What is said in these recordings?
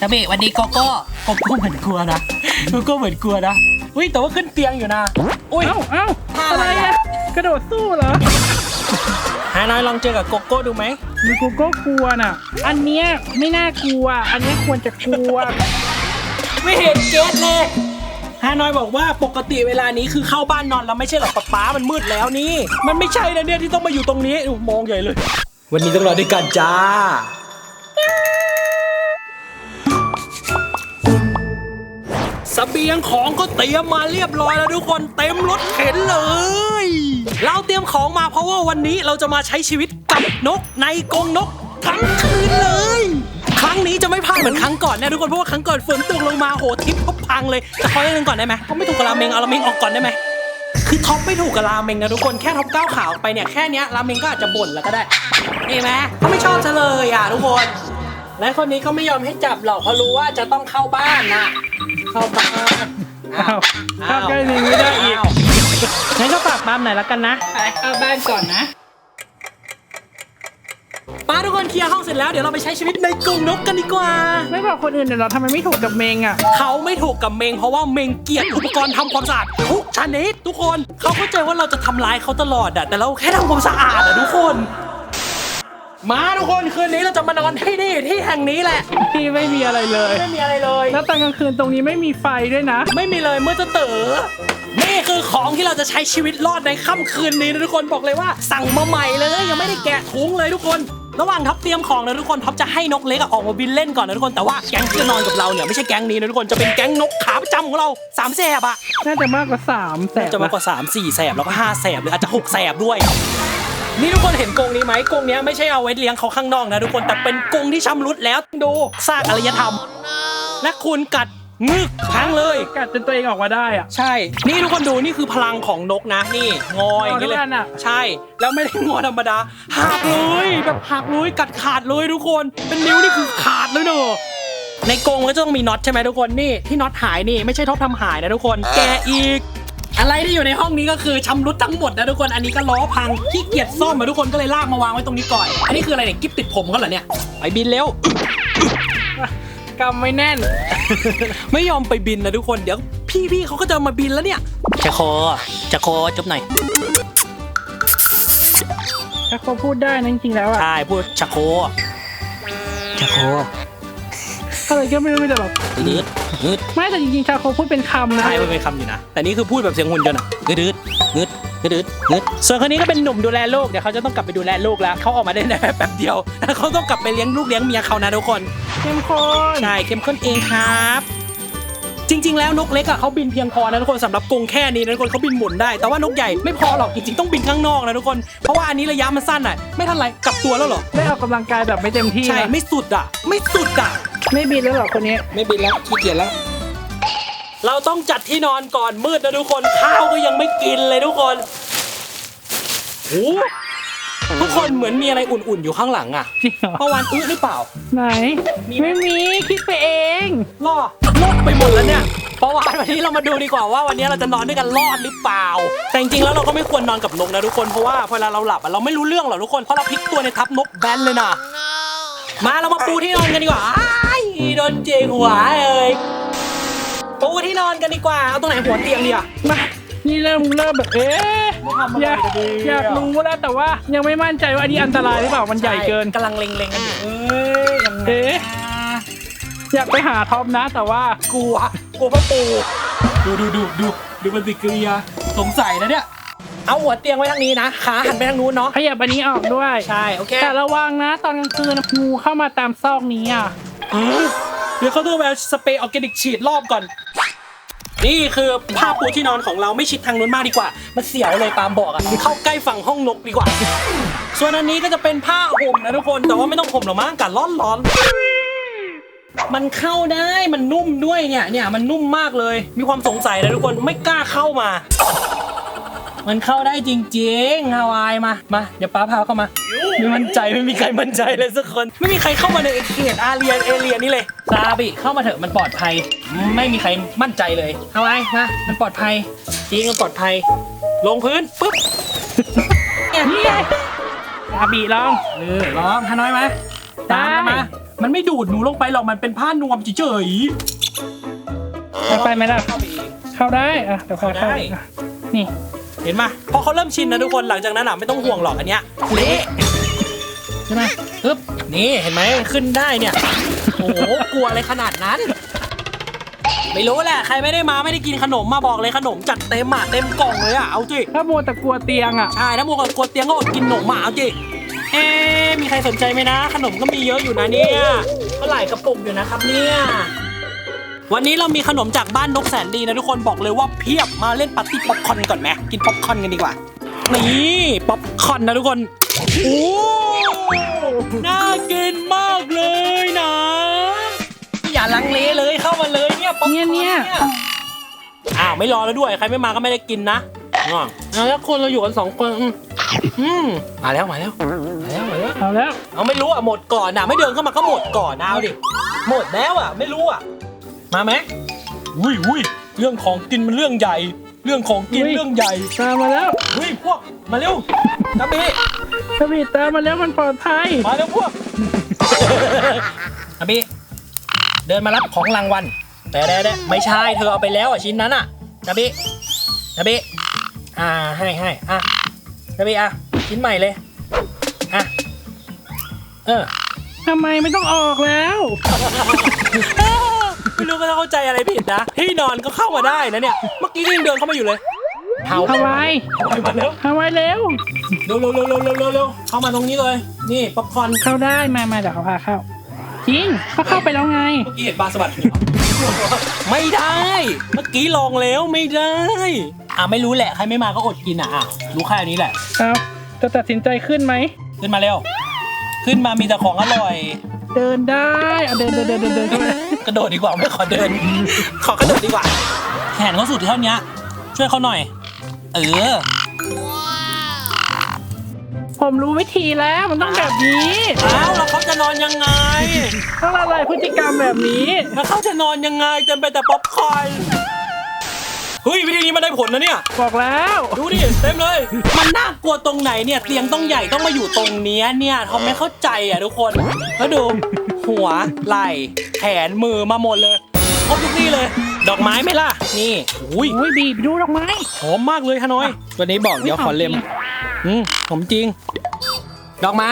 นาเบะวันนี้โกโก้โกโก้เหมือนกลัวนะโกโก้เหมือนกลัวนะอุ้ยแต่ว่าขึ้นเตียงอยู่นะ อุ้ย เอ้าเอ้าท่าอะอะไรไรอะอะ กระโดดสู้เหรอฮานอยลองเจอกับโกโก้ดูไหมมีกูก็กลัวน่ะ อันเนี้ยไม่น่ากลัว อันเนี้ยควรจะกลัว ไม่เห็นเกตเลยฮานอยบอกว่าปกติเวลานี้คือเข้าบ้านนอนแล้วไม่ใช่หรอกป๊าป๊ามันมืดแล้วนี่ มันไม่ใช่นะเนี่ยที่ต้องมาอยู่ตรงนี้อุ๊ยมองใหญ่เลย วันนี้ต้องรอด้วยกันจ้า สเบียงของก็เตรียมมาเรียบร้อยแล้วทุกคนเต็มรถเข็นเลย เราเตรียมของมาเพราะว่าวันนี้เราจะมาใช้ชีวิตกับนกในกรงนกทั้งคืนเลย ครั้งนี้จะไม่พลาดเหมือนครั้งก่อนนะทุกคนเพราะว่าครั้งก่อนฝนตกลงมาโหทิปเขาพังเลยแต่ขอเล่นก่อนได้ไหมเขาไม่ถูกกับราเมงเอาราเมงออกก่อนได้ไหมคือท็อปไม่ถูกกับราเมงนะทุกคนแค่ท็อปก้าวขาวไปเนี่ยแค่นี้ราเมงก็อาจจะบ่นแล้วก็ได้เห็นไหมเขาไม่ชอบซะเลยอะทุกคนและคนนี้ก็ไม่ยอมให้จับหรอกเพราะรู้ว่าจะต้องเข้าบ้านนะ เข้าบ้านอ้าวเข้าใกล้ลิงไม่ได้อีกงั้นก็ฝากปั๊มหน่อยละกันนะ ไปเข้าบ้านก่อนนะป้าทุกคนเคลียร์ห้องเสร็จแล้วเดี๋ยวเราไปใช้ชีวิตในกรงนกกันดีกว่า ไม่บอกคนอื่นเดี๋ยวเราทำไมไม่ถูกกับเมงอะ เขาไม่ถูกกับเมงเพราะว่าเมงเกลียดอุปกรณ์ทำความสะอาดทุกชนิดทุกคน เขาเข้าใจว่าเราจะทำร้ายเขาตลอดอะแต่เราแค่ทำความสะอาดอะทุกคน มาทุกคนคืนนี้เราจะมานอนที่นี่ที่แห่งนี้แหละ ที่ไม่มีอะไรเลย ไม่มีอะไรเลย แล้วตอนกลางคืนตรงนี้ไม่มีไฟด้วยนะ ไม่มีเลยเมื่อจะเต๋อนี่คือของที่เราจะใช้ชีวิตรอดในค่ำคืนนี้นะทุกคนบอกเลยว่า สั่งมาใหม่เลยยังไม่ได้แกะถุงเลยทุกคนระหว่างท็อปเตรียมของนะทุกคนท็อปจะให้นกเล็กอะออกมาบินเล่นก่อนนะทุกคนแต่ว่าแก๊งที่จะนอนกับเราเนี่ยไม่ใช่แก๊งนี้นะทุกคนจะเป็นแก๊งนกขาประจำของเราสามแสบอะน่าจะมากกว่าสามแสนจะมากกว่า3 4แสบแล้วก็5แสบหรืออาจจะ6แสบด้วย นี่ทุกคนเห็นกรงนี้ไหมกรงเนี้ยไม่ใช่เอาไว้เลี้ยงเขาข้างนอกนะทุกคนแต่เป็นกรงที่ชำรุดแล้วดูซากอารยธรรม และคุณกัดงึกพังเลย กัดจนตัวเองออกมาได้อะใช่ นี่ทุกคนดูนี่คือพลังของนกนะนี่งออย่างนี้เลยงอด้วยกันอะใช่ แล้วไม่ได้งอธรรมดาหักเลยแบบหักเลยกัดขาดเลยทุกคน เป็นนิ้วนี่คือขาดเลยเนอะในกรงก็จะต้องมีน็อตใช่ไหมทุกคนนี่ที่น็อตหายนี่ไม่ใช่ท็อปทำหายนะทุกคน แกะอีก อะไรที่อยู่ในห้องนี้ก็คือชำรุดทั้งหมดนะทุกคน อันนี้ก็ล้อพังขี้เกียจซ่อมมาทุกคนก็เลยลากมาวางไว้ตรงนี้ก่อน อันนี้คืออะไรเนี่ยกิ๊บติดผมกันเหรอเนี่ย ไปบินเร็วกำไม่แน่น ไม่ยอมไปบินนะทุกคน เดี๋ยวพี่พี่ๆเขาก็จะมาบินแล้วเนี่ย จะโคจะโคจุ๊บหน่อยถ้าเขาพูดได้นะจริงๆแล้วอะ ใช่พูดชะโคชะโคอะไรก็ไม่รู้มีแต่แบบ ดืดดืดไม่แต่จริงๆชาโคพูดเป็นคำนะ ใช่มันเป็นคำอยู่นะ แต่นี่คือพูดแบบเสียงหุ่นยนต์อะดืดดืดดืดดืดดืดส่วนคนนี้ก็เป็นหนุ่มดูแลลูกเดี๋ยวเขาจะต้องกลับไปดูแลลูกแล้วเขาออกมาได้แค่แป๊บเดียวแล้วเขาต้องกลับไปเลี้ยงลูกเลี้ยงเมียเขานะทุกคนเข้มข้นใช่เข้มข้นเองครับจริง ๆ แล้วนกเล็กอะเขาบินเพียงพอนะทุกคนสำหรับกรงแค่นี้นะทุกคนเขาบินหมุนได้ แต่ว่านกใหญ่ไม่พอหรอกจริงๆต้องบินข้างนอกนะทุกคนเพราะว่าอันนี้ระยะมันสั้นอะไม่ทันไรกลับตัวแล้วเหรอได้ออกกำลังกายแบบไม่เต็มที่ใช่นะไม่สุดอะ ไม่สุดอะ ไม่บินแล้วเหรอคนนี้ ไม่บินแล้วขี้เกียจแล้ว เราต้องจัดที่นอนก่อนมืดนะทุกคนข้าวก็ยังไม่กินเลยทุกคนโอ้ทุกคนเหมือนมีอะไรอุ่นๆอยู่ข้างหลังอะจริงเหรอ เมื่อวานอื้อหรือเปล่า ไหน มีไหม ไม่มีคิดไปเอง ล่อลกไปหมดแล้วเนี่ยเพราะว่าวันนี้เรามาดูดีกว่าว่าวันนี้เราจะนอนด้วยกันรอดหรือเปล่า แต่จริงๆแล้วเราก็ไม่ควรนอนกับนกนะทุกคนเพราะว่าเวลาเราหลับอะเราไม่รู้เรื่องหรอกทุกคนเพราะเราพลิกตัวในทับนกแบนเลยนะมาเรามาปูที่นอนกันดีกว่าอ้า ยโดนเจงหัวเอ้ยปูที่นอนกันดีกว่า เอาตรงไหนหัวเตียงดีอะมานี่เริ่มเริ่มแบบเอ๊ะอะไรอยากอยากรู้แล้วแต่ว่ายังไม่มั่นใจว่าอันนี้อันตรายหรือเปล่ามันใหญ่เกินกำลังเล็งๆกันอยู่เอ้ยยังไงเอ๊ะอยากไปหาท็อปนะ แต่ว่ากลัวกลัวพ่อปูดูดูดูดูดูปฏิกิริยาสงสัยนะเนี่ยเอาหัวเตียงไว้ทางนี้นะขาหันไปทางนู้นเนาะขยับอันนี้ออกด้วยใช่โอเคแต่ระวังนะ ตอนกลางคืนงูเข้ามาตามซอกนี้อะ เอ้ยเดี๋ยวเขาต้องไปสเปรย์ออร์แกนิกฉีดรอบก่อน นี่คือผ้าปูที่นอนของเราไม่ชิดทางนู้นมากดีกว่า มันเสียวเลยตามบอกอะเข้าใกล้ฝั่งห้องนกดีกว่า ส่วนอันนี้ก็จะเป็นผ้าห่มนะทุกคน แต่ว่าไม่ต้องห่มหรอกมั้งอากาศร้อนร้อนมันเข้าได้มันนุ่มด้วยเนี่ยเนี่ยมันนุ่มมากเลย มีความสงสัยนะทุกคนไม่กล้าเข้ามา มันเข้าได้จริงๆฮาวายมา มา เดี๋ยวป้าพาเข้ามา ไม่มั่นใจไม่มีใครมั่นใจเลยสักคน ไม่มีใครเข้ามาในเขตอาเรียนเอเรียนี่เลยซาบิเข้ามาเถอะมันปลอดภัย ไม่มีใครมั่นใจเลยฮาวายมามันปลอดภัยจริงมันปลอดภัย ลงพื้นปุ๊บเนี่ยนี่ไงอาบีลองเออร้องฮานอยมาตามกันมา มันไม่ดูดหนูลงไปหรอกมันเป็นผ้านวมเฉยไปไปไหมล่ะๆเข้าไปเองเข้าได้อะเดี๋ยวพาเข้าได้อะนี่ เห็นไหมพอเขาเริ่มชินนะทุกคนหลังจากนั้นอะไม่ต้องห่วงหรอกอันเนี้ยเละใช่ไหมปึ๊บนี่เห็นไหมขึ้นได้เนี่ยโอ้โหกลัวอะไรขนาดนั้น ไม่รู้แหละใครไม่ได้มาไม่ได้กินขนมมาบอกเลยขนมจัดเต็มอะเต็มกล่องเลยอะเอาจิถ้ามัวแต่กลัวเตียงอะใช่ถ้ามัวกับกลัวเตียงก็อดกินขนมมาเอาจิเอ๊ะมีใครสนใจไหมนะ ขนมก็มีเยอะอยู่นะเนี่ยก็หลายกระปุกอยู่นะครับเนี่ย วันนี้เรามีขนมจากบ้านนกแสนดีนะทุกคนบอกเลยว่าเพียบมาเล่นปาร์ตี้ป๊อปคอร์นก่อนไหมกินป๊อปคอร์นกันดีกว่า นี่ป๊อปคอร์นนะทุกคนโอ้น่ากินมากเลยนะ อย่าลังเลเลยเข้ามาเลยเนี่ยป๊อปคอร์นเนี่ยอ้าวไม่รอแล้วด้วยใครไม่มาก็ไม่ได้กินนะอ๋อเอาแล้วคนเราอยู่กันสองคนอืมอืมมาแล้วมาแล้วมาแล้วมาแล้วเอาแล้วเอาไม่รู้อะหมดก่อนอะไม่เดินเข้ามาก็หมดก่อนเอาดิหมดแล้วอะไม่รู้อะ มาไหมอุ้ยอุ้ยเรื่องของกินมันเรื่องใหญ่ เรื่องของกินเรื่องใหญ่ตามมาแล้วอุ้ยพวกมาเร็วจับบีสวีทตามมาแล้วมันปลอดภัยมาเร็วพวกจับบีเดินมารับของรางวัลแต่แต่แต่ไม่ใช่เธอเอาไปแล้วอะชิ้นนั้นอะจับบีจับบีอ่าให้ให้อะจับบีอะชิ้นใหม่เลยอะเออ ทำไมไม่ต้องออกแล้ว ไม่รู้ก็เข้าใจอะไรผิดนะ ที่นอนก็เข้ามาได้นะเนี่ย เมื่อกี้ก็ยังเดินเข้ามาอยู่เลยเฮาฮาวายไปมาแล้วฮาวายเร็วเร็วเร็วเร็วเร็วเร็วเร็วเร็วเข้ามาตรงนี้เลย นี่ป๊อปคอร์นเข้าได้มามาเดี๋ยวเขาพาเข้าจริงเขาเข้าไปแล้วไงเมื่อกี้เห็นปลาสะบัดหัวไม่ได้ เมื่อกี้ลองแล้วไม่ได้ อะไม่รู้แหละใครไม่มาก็อดกินอะอะรู้แค่นี้แหละ เอาจะตัดสินใจขึ้นไหม ขึ้นมาเร็ว ขึ้นมามีแต่ของอร่อย เดินได้เอาเดินเดินเดินเดินเดินเข้าไป กระโดดดีกว่าไม่ขอเดิน ขอกระโดดดีกว่า แขนเขาสุดเท่านี้ช่วยเขาหน่อย เออ ผมรู้วิธีแล้วมันต้องแบบนี้อ้าวแล้วเขาจะนอนยังไงต้องละลายพฤติกรรมแบบนี้แล้วเขาจะนอนยังไงเต็มไปแต่ป๊อปคอร์นเฮ้ยวิธีนี้มันได้ผลนะเนี่ย บอกแล้ว ดูดิเต็มเลย มันน่ากลัวตรงไหนเนี่ยเตียงต้องใหญ่ต้องมาอยู่ตรงเนี้ยเนี่ยทำไม่เข้าใจอะทุกคนแล้วดูหัวไหล่แขนมือมาหมดเลยครบทุกที่เลย ดอกไม้ไหมล่ะ นี่อุ้ยอุ้ยบีบดูดอกไม้หอมมากเลยฮานอยวันนี้บอกเดี๋ยวขอเล็มอืมหอมจริง ดอกไม้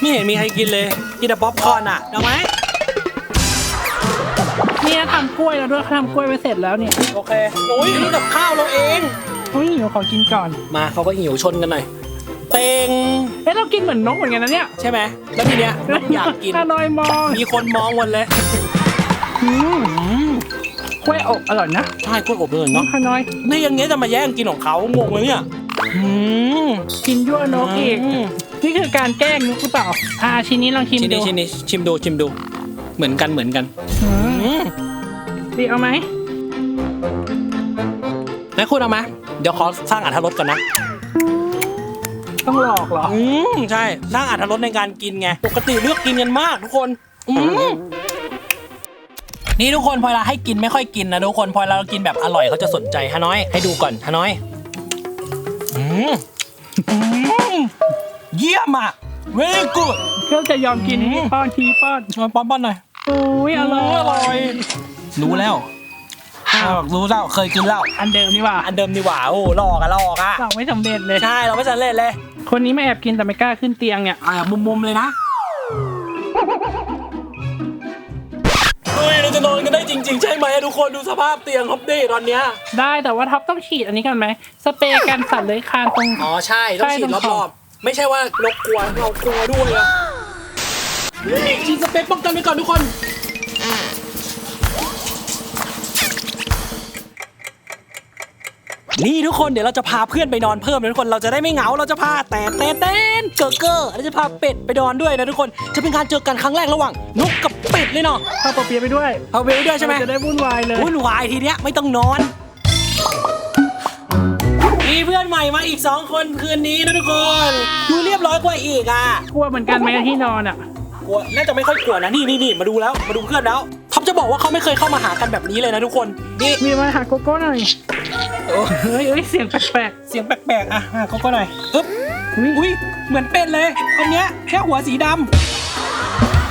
ไม่เห็นมีใครกินเลยกินแต่ป๊อปคอร์นอะ ดอกไม้เนี่ยทำกล้วยแล้วด้วยเขาทำกล้วยไว้เสร็จแล้วเนี่ยโอเคโอ้ยนี่กับข้าวเราเองอุ้ยเดี๋ยวขอกินก่อน มาเขาก็หิวชนกันหน่อย เต็งเอ๊ะเรากินเหมือนนกเหมือนกันนะเนี่ยใช่ไหมแล้วทีเนี้ยนกอยากกินฮานอยมองมีคนมองหมดเลยอืมอืมกล้วยอบอร่อยนะใช่กล้วยอบเลยน้อเนาะงฮานอยนี่อยังเงี้ยจะมาแย่งกินของเขางงเลยเนี่ยอืมกินยั่วนกอีกมนี่คือการแกล้งนกหรือเปล่าอ่าชิ้นนี้ลองชิมชิ้นดูนี้ชิ้นนี้ชิมดูชิมดู เหมือนกันเหมือนกันอืมอืมดีเอาไหมแม่คุณเอาไหมเดี๋ยวขอสร้างอัธรสก่อนนะ ต้องหลอกเหรอ อืมใช่สร้างอัธรสในการกินไง ปกติเลือกกินกันมากทุกคน อืมนี่ทุกคนพอเราให้กินไม่ค่อยกินนะทุกคนพอเรากินแบบอร่อยเขาจะสนใจฮะน้อย ให้ดูก่อนฮะน้อย อืมอืมเยี่ยมอะ very good เพื่อจะยอมกินอืม ป้อนทีป้อนมาป้อนๆหน่อยโอ้ยอร่อยอร่อย รู้แล้ว อ้าวรู้แล้วเคยกินแล้วอันเดิมนี่หว่าอันเดิมดีกว่าโอ้หลอกอะหลอกอะเราไม่สำเร็จเลย ใช่เราไม่สำเร็จเลย คนนี้ไม่แอบกินแต่ไม่กล้าขึ้นเตียงเนี่ยอ่ามุมๆเลยนะเฮ้ยเราจะนอนกันได้จริง ๆ ใช่ไหมทุกคนดูสภาพเตียงครับดิตอนเนี้ยได้แต่ว่าท็อปต้องฉีดอันนี้กันไหมสเปรย์กันสัตว์เลื้อยคลานตรง อ๋อใช่ต้องฉีดใช่ต้องรอบๆไม่ใช่ว่านกกลัวเรากลัวด้วยอะเฮ้ยฉีดสเปรย์ป้องกันไว้ก่อนทุกคน นี่ทุกคนเดี๋ยวเราจะพาเพื่อนไปนอนเพิ่มนะทุกคนเราจะได้ไม่เหงาเราจะพาแต่แต่เต้นเกอร์เกอร์เราจะพาเป็ดไปนอนด้วยนะทุกคนจะเป็นการเจอกันครั้งแรกระหว่างนกกับเป็ดเลยเนาะเข้าปอเปียะไปด้วยเอาไปด้วยใช่ไหมจะได้วุ่นวายเลยวุ่นวายทีเนี้ยไม่ต้องนอน มีเพื่อนใหม่มาอีกสองคนคืนนี้นะทุกคนดูเรียบร้อยกว่าอีกอะกลัวเหมือนกันไหมที่นอนอะกลัวน่าจะไม่ค่อยกลัวนะนี่นี่นี่มาดูแล้วมาดูเพื่อนแล้วท็อปจะบอกว่าเขาไม่เคยเข้ามาหากันแบบนี้เลยนะทุกคนนี่มีมาหาโกโก้หน่อยโอ้ เฮ้ยเฮ้ยเสียงแปลกเสียงแปลกๆ อะหาเขาก็หน่อยอึ๊บอุ๊ยอุ้ยเหมือนเป็นเลยคนเนี้ยแค่หัวสีด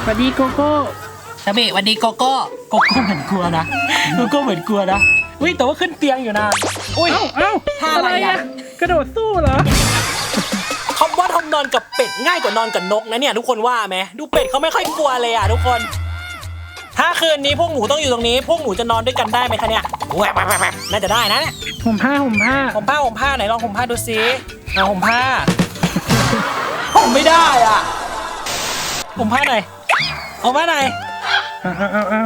สวัสดีโกโก้ำนาเบะวันนี้โกโก้โกโก้เหมือนกลัวนะโกโก้เหมือนกลัวนะอุ้ยแต่ว่าขึ้นเตียงอยู่นะอุ้ย เอ้าเอ้าท่าอะไรอะ กระโดดสู้เหรอ คำว่าทำนอนกับเป็ดง่ายกว่านอนกับนกนะเนี่ยทุกคนว่าไหมดูเป็ดเขาไม่ค่อยกลัวเลยอะทุกคน ถ้าคืนนี้พวกหนูต้องอยู่ตรงนี้พวกหนูจะนอนด้วยกันได้ไหมคะเนี่ยแหวกแหวกแหวกแหวกน่าจะได้นะเนี่ยผมผ้าผมผ้าผมผ้าผมผ้าไหนลองผมผ้าดูซิเอาผมผ้า ผมไม่ได้อะผมผ้าไหนอยผมผ้าไหนอยเอาเอาเอาเอา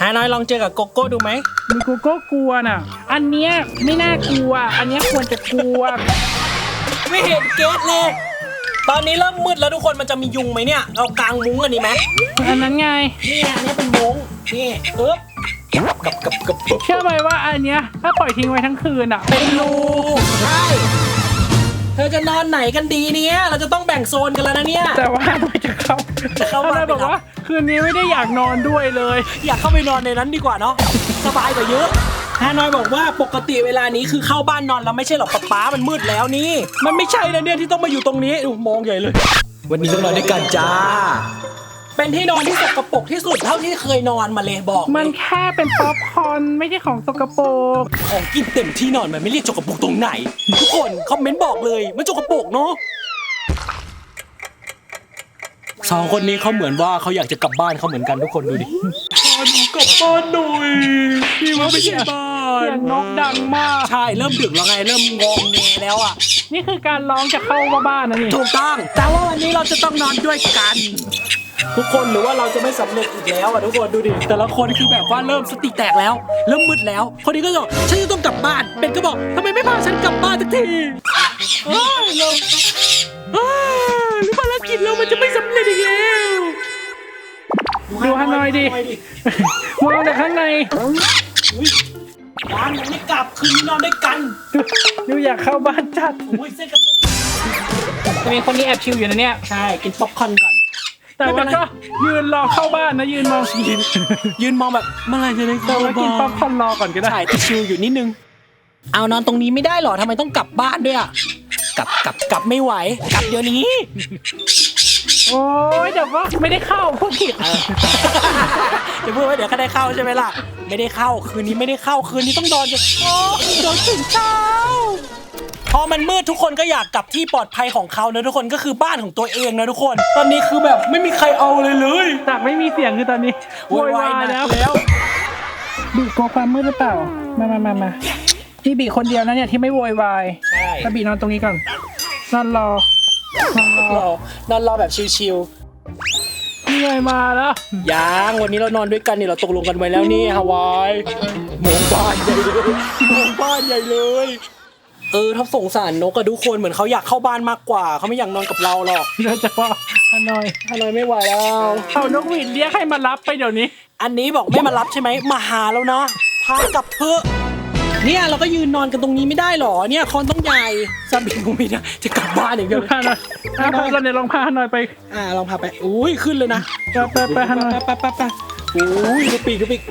หาน้อยลองเจอกับโกโก้ดูไหมมีโกโก้กลัวน่ะ อันเนี้ยไม่น่ากลัว อันเนี้ยควรจะกลัว ไม่เห็นเกตเลย ตอนนี้เริ่มมืดแล้วทุกคนมันจะมียุงไหมเนี่ยเรากางมุ้งกันดีไหมอันนั้นไงนี่อันนี้เป็นมุ้งนี่เอ๊บกับกับกับกับเชื่อไหมว่าอันเนี้ยถ้าปล่อยทิ้งไว้ทั้งคืนอะ เป็นรูใช่เธอจะนอนไหนกันดีเนี่ยเราจะต้องแบ่งโซนกันแล้วนะเนี่ย แต่ว่าหน่อยจะเข้าจะเข้าบ้านอะไรบอกว่า คืนนี้ไม่ได้อยากนอนด้วยเลย อยากเข้าไปนอนในนั้นดีกว่าเนาะสบายกว่าเยอะ ฮานอยบอกว่าปกติเวลานี้คือเข้าบ้านนอนแล้วไม่ใช่หรอกป๊าป๊ามันมืดแล้วนี่ มันไม่ใช่นะเนี่ยที่ต้องมาอยู่ตรงนี้ดูมองใหญ่เลย วันนี้ต้องนอนด้วยกันจ้า เป็นที่นอนที่สกปรกที่สุดเท่าที่เคยนอนมาเลยบอกเลยมันแค่เป็นป๊อปคอร์นไม่ใช่ของสกปรกของกินเต็มที่นอนมันไม่เรียกจกกระปุกตรงไหน ทุกคนคอมเมนต์บอกเลยมันจกกระปุกเนาะสองคนนี้เขาเหมือนว่าเขาอยากจะกลับบ้านเขาเหมือนกันทุกคนดูดิพา หนูกลับบ้านหน่อยนี่มันไม่ใช่บ้าเสียงนกดังมาก ใช่เริ่มดึกแล้วไงเริ่มงงแงแล้วอะ นี่คือการร้องจะเข้าว่าบ้านนะนี่ถูกต้อง แต่ว่าวันนี้เราจะต้องนอนด้วยกัน ทุกคนหรือว่าเราจะไม่สำเร็จอีกแล้วอะทุกคนดูดิแต่ละคนคือแบบว่าเริ่มสติแตกแล้ว เริ่มมืดแล้ว คนนี้ก็บอกฉันจะต้องกลับบ้านเป็นก็บอกทำไมไม่พาฉันกลับบ้านสักทีเอ้ยเราเอ้ยหรือภารกิจเรามันจะไม่ส อยดิมองแต่ข้างในอุ๊ยร้านยังไม่กลับคืนนี้นอนด้วยกันดูดูอยากเข้าบ้านจัดโอ้ยเส้นกระตุกจะมีคนนี้แอบชิวอยู่นะเนี่ย ใช่ กินป๊อปคอร์นก่อน แต่ว่าก็ยืนรอเข้าบ้านนะ ยืนมองยืนยืนมองแบบเมื่อไหรจะได้แต่เข้าว่ากินป๊บ้าอปคอร์นรอก่อนก็ได้ใช่แต่ชิลอยู่นิดนึง เอานอนตรงนี้ไม่ได้เหรอทำไมต้องกลับบ้านด้วยอะกลับกลับกลับไม่ไหว กลับเดี๋ยวนี้ โอ้ยแต่ว่าไม่ได้เข้าพวกผิดเดี๋ยวพูดไว้เดี๋ยวก็ได้เข้าใช่ไหมล่ะ ไม่ได้เข้าคืนนี้ไม่ได้เข้าคืนนี้ต้องนอนจนโอ้นอนถึงเช้าพอมันมืดทุกคนก็อยากกลับที่ปลอดภัยของเขานะทุกคนก็คือบ้านของตัวเองนะทุกคน ตอนนี้คือแบบไม่มีใครเอาเลยเลยจากไม่มีเสียงคือตอนนี้โวยวายหนัแล้วกแล้วบีกลัวความมืดหรือเปล่า มามามามานี่บีคนเดียวนะเนี่ยที่ไม่โวยวายใช่ถ้าบีนอนตรงนี้ก่อนนอนรอนอน รอรอนอนรอแบบชิลๆเหนื่อยมาแล้วยังวันนี้เรานอนด้วยกันนี่เราตกลงกันไว้แล้วนี่ฮาวายมองบ้านใหญ่เลยมองบ้านใหญ่เลย เออถ้าสงสารนกอะทุกคนเหมือนเขาอยากเข้าบ้านมากกว่าเขาไม่อยากนอนกับเราหรอกโดยเฉพาะฮานอย ฮานอยไม่ไหวแล้ว เอานกหวีดเรียกให้มารับไปเดี๋ยวนี้ อันนี้บอกไม่มารับใช่ไหมมาหาแล้วนะ พากลับเถอะ เนี่ยเราก็ยืนนอนกันตรงนี้ไม่ได้หรอเนี่ยคอนต้องใหญ่ซาบินกูไม่ได้จะกลับบ้านอย่างเดียวเลยฮานอยอะพากันเนี่ยลองพาฮานอยไปอ่าลองพาไปอุ้ยขึ้นเลยนะไปไปไปฮานอยไปไปไปอุ้ยดูปีกดูปีก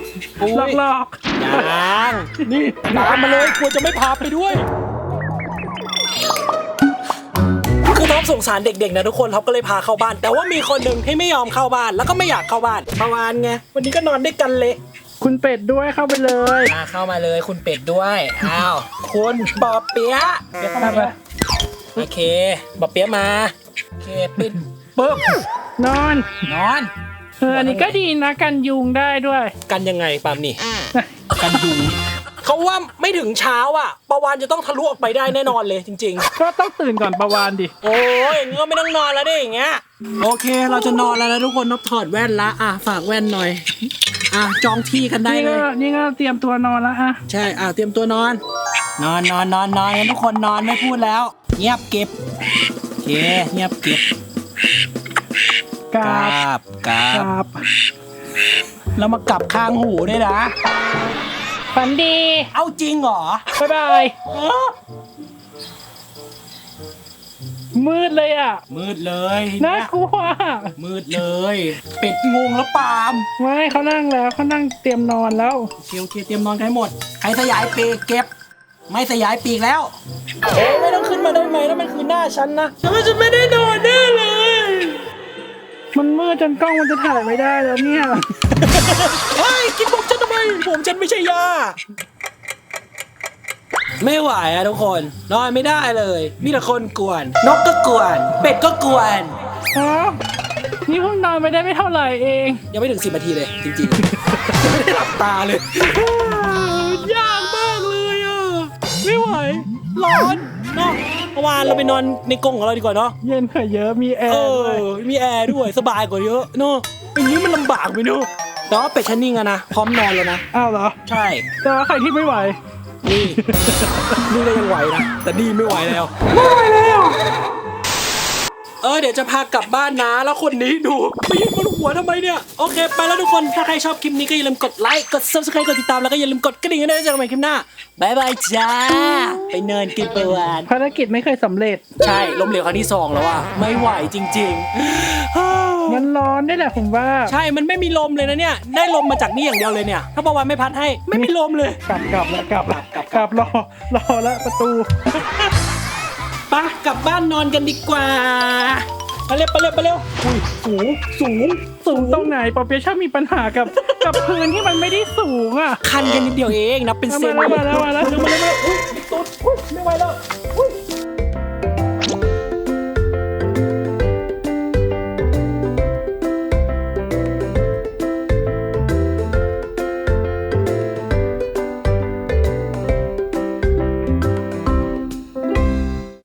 อุ้หลอกยหลอกยังนี่ตามมาเลยกลัวจะไม่พาไปด้วยคือท็อปสงสารเด็กๆนะทุกคนท็อปก็เลยพาเข้าบ้าน แต่ว่ามีคนหนึ่งที่ไม่ยอมเข้าบ้านแล้วก็ไม่อยากเข้าบ้านประมาณไงวันนี้ก็นอนด้วยกันเละ คุณเป็ดด้วยเข้าไปเลย มาเข้ามาเลยคุณเป็ดด้วยอ้าวคุณบอเปียะเปียะเข้ามาเลยโอเคบอเปียะมาโอเคปิดปึ๊บนอน นอนเอออันนี้ก็ดีนะกันยุงได้ด้วย กันยังไงปามนี่กันยุง เขาว่าไม่ถึงเช้าอะประวานจะต้องทะลุออกไปได้แน่นอนเลยจริง ๆ ก็ต้องตื่นก่อนประวานดิ โอ้ยอย่างงี้ก็ไม่ต้องนอนแล้วดิอย่างเงี้ย โอเค เราจะนอนแล้วนะทุกคนนบถอดแว่นละอะฝากแว่นหน่อย อะจองที่กันได้นี่เลก็ย นี่ก็เตรียมตัวนอนแล้วอะใช่อะเตรียมตัวนอน นอนนอนนอนนอนงั้นทุกคนนอนไม่พูดแล้ว เงียบเก็บโอเคเงียบเก็บกกราบราบกรากบราบ แล้วมากลับข้างหูด้วยนะฝั นดี เอาจริงเหรอ บ๊ายบายเออมืดเลยอะ มืดเลยน่ากลัว มืดเลย เป็ดงงแล้วปาล์มไม่เขานั่งแล้วเขานั่งเตรียมนอนแล้ว โอเคโอเคเตรียมนอนกันให้หมด ใครสยายเปรย์เก็บ ไม่สยายปีกแล้ว เอ้ยไม่ต้องขึ้นมาได้ไหมนั่นมันคือหน้าฉันนะฉันว่าฉันไม่ได้นอนแน่เลย มันมืดจนกล้องมันจะถ่ายไม่ได้แล้วเนี่ย เฮ้ยกินผ มฉันทำไมผมฉันไม่ใช่ยาไม่ไหวอะทุกคนนอนไม่ได้เลย มีแต่คนกวน นกก็กวน เป็ดก็กวนอ๋อนี่เพิ่งนอนไปได้ไม่เท่าไหร่เอง ยังไม่ถึงสิบนาทีเลยจริงๆยังไม่ได้หลับตาเลย ยากมากเลยอะ ไม่ไหว ร้อนเนาะเมื่อวานเราไปนอนในกรงของเราดีกว่าเนาะ เย็นกว่าเยอะมีแอเอร์อด้วยมีแอร์ด้วยสบายกว่าเยอะเนาะอย่างนี้มันลำบากไปเนาะ แต่ว่าเป็ดชันนิ่งอะนะ พร้อมนอนแล้วนะ อ้าวเหรอ ใช่ แต่ว่าใครที่ไม่ไหว นี่ นี่ก็ยังไหวนะ แต่นี่ไม่ไหวแล้ว ไม่ไหวแล้วเออเดี๋ยวจะพากลับบ้านนะ แล้วคนนี้ดูไปยืนบนหัวทำไมเนี่ย โอเค ไปแล้วทุกคนถ้าใครชอบคลิปนี้ก็อย่าลืมกดไลค์กด subscribe กดติดตามแล้วก็อย่าลืมกดกระดิ่งกันด้วยเจอกันใหม่คลิปหน้าบายบายจ้า ไปเนินกินไปหวานภารกิจไม่เคยสำเร็จ ใช่ล้มเหลวครั้งที่สองแล้วว่ะไม่ไหวจริงๆ มันร้อนได้แหละผมว่า ใช่มันไม่มีลมเลยนะเนี่ย ได้ลมมาจากนี่อย่างเดียวเลยเนี่ย ถ้าประวันไม่พัดให้ไม่มีลมเลย กลับกลับแล้วกลับแล้วกลับกลับรอรอแล้วประตูไปะกลับบ้านนอนกันดีกว่าไปเร็วไปเร็วไปเร็วอุ้ยสูงสูงสูงตรงไหนปอเปียะชอบมีปัญหากับ กับพื้นที่มันไม่ได้สูงอะคันกันนิดเดียวเองนับเป็นเซนมาแล้วมาแล้วมาแล้วเร็วมาเร็วมาเร็วอุ้ยตุ๊ดอุ้ยไม่ไหวแล้วอุ้ย